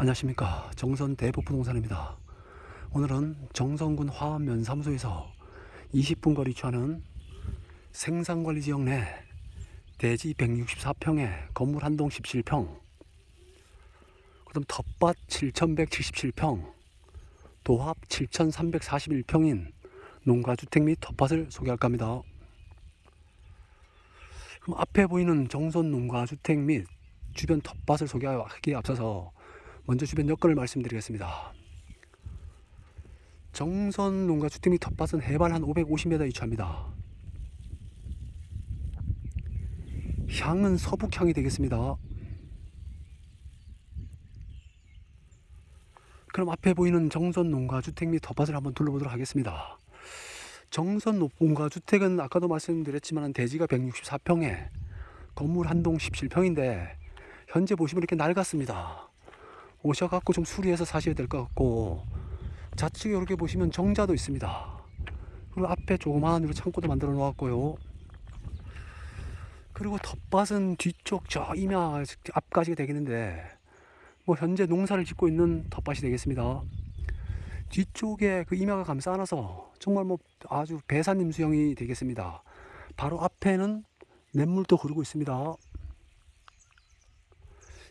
안녕하십니까 정선 대북부동산입니다. 오늘은 정선군 화암면 사무소에서 20분 거리 위치하는 생산관리지역 내 대지 164평에 건물 한동 17평 그 다음 텃밭 7177평 도합 7341평인 농가주택 및 텃밭을 소개할까 합니다. 그럼 앞에 보이는 정선 농가주택 및 주변 텃밭을 소개하기에 앞서서 먼저 주변 여건을 말씀드리겠습니다. 정선 농가 주택 및 텃밭은 해발 한 550m 위치합니다. 향은 서북향이 되겠습니다. 그럼 앞에 보이는 정선 농가 주택 및 텃밭을 한번 둘러보도록 하겠습니다. 정선 농가 주택은 아까도 말씀드렸지만 대지가 164평에 건물 한 동 17평인데 현재 보시면 이렇게 낡았습니다. 오셔갖고 좀 수리해서 사셔야 될 것 같고 좌측에 이렇게 보시면 정자도 있습니다. 그리고 앞에 이렇게 창고도 만들어 놓았고요. 그리고 텃밭은 뒤쪽 저 임야 앞까지 되겠는데 뭐 현재 농사를 짓고 있는 텃밭이 되겠습니다. 뒤쪽에 그 임야가 감싸 안아서 정말 뭐 아주 배산림 수형이 되겠습니다. 바로 앞에는 냇물도 흐르고 있습니다.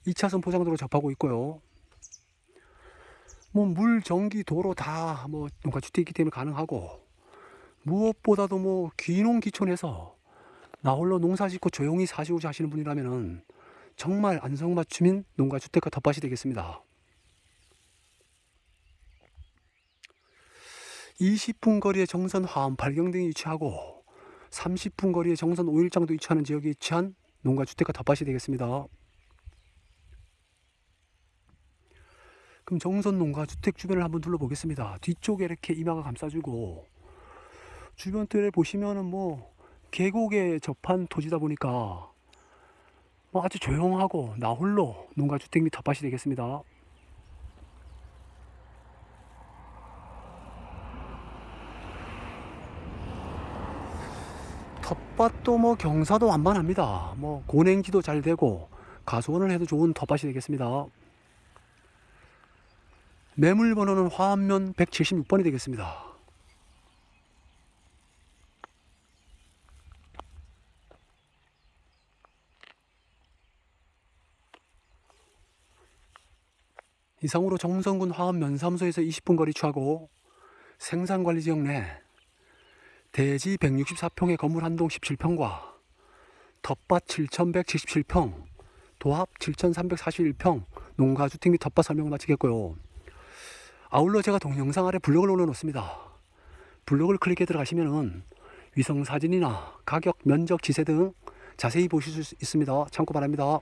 2차선 포장도로 접하고 있고요. 뭐 물, 전기, 도로 다 뭐 농가 주택이기 때문에 가능하고 무엇보다도 뭐 귀농 귀촌해서 나 홀로 농사 짓고 조용히 사시고자 하시는 분이라면은 정말 안성맞춤인 농가 주택과 텃밭이 되겠습니다. 20분 거리에 정선 화암 발경등이 위치하고 30분 거리에 정선 오일장도 위치하는 지역에 위치한 농가 주택과 텃밭이 되겠습니다. 그럼 정선 농가 주택 주변을 한번 둘러보겠습니다. 뒤쪽에 이렇게 임야가 감싸주고 주변 뜰에 보시면은 뭐 계곡에 접한 토지다 보니까 뭐 아주 조용하고 나 홀로 농가 주택 및 텃밭이 되겠습니다. 텃밭도 뭐 경사도 완만합니다. 뭐 고냉지도 잘 되고 가수원을 해도 좋은 텃밭이 되겠습니다. 매물 번호는 화암면 176번이 되겠습니다. 이상으로 정성군 화암 면사무소에서 20분 거리 취하고 생산관리지역 내 대지 164평의 건물 한동 17평과 텃밭 7177평, 도합 7341평, 농가주택 및 텃밭 설명을 마치겠고요. 아울러 제가 동영상 아래 블로그를 올려놓습니다. 블로그를 클릭해 들어가시면은 위성 사진이나 가격, 면적, 지세 등 자세히 보실 수 있습니다. 참고 바랍니다.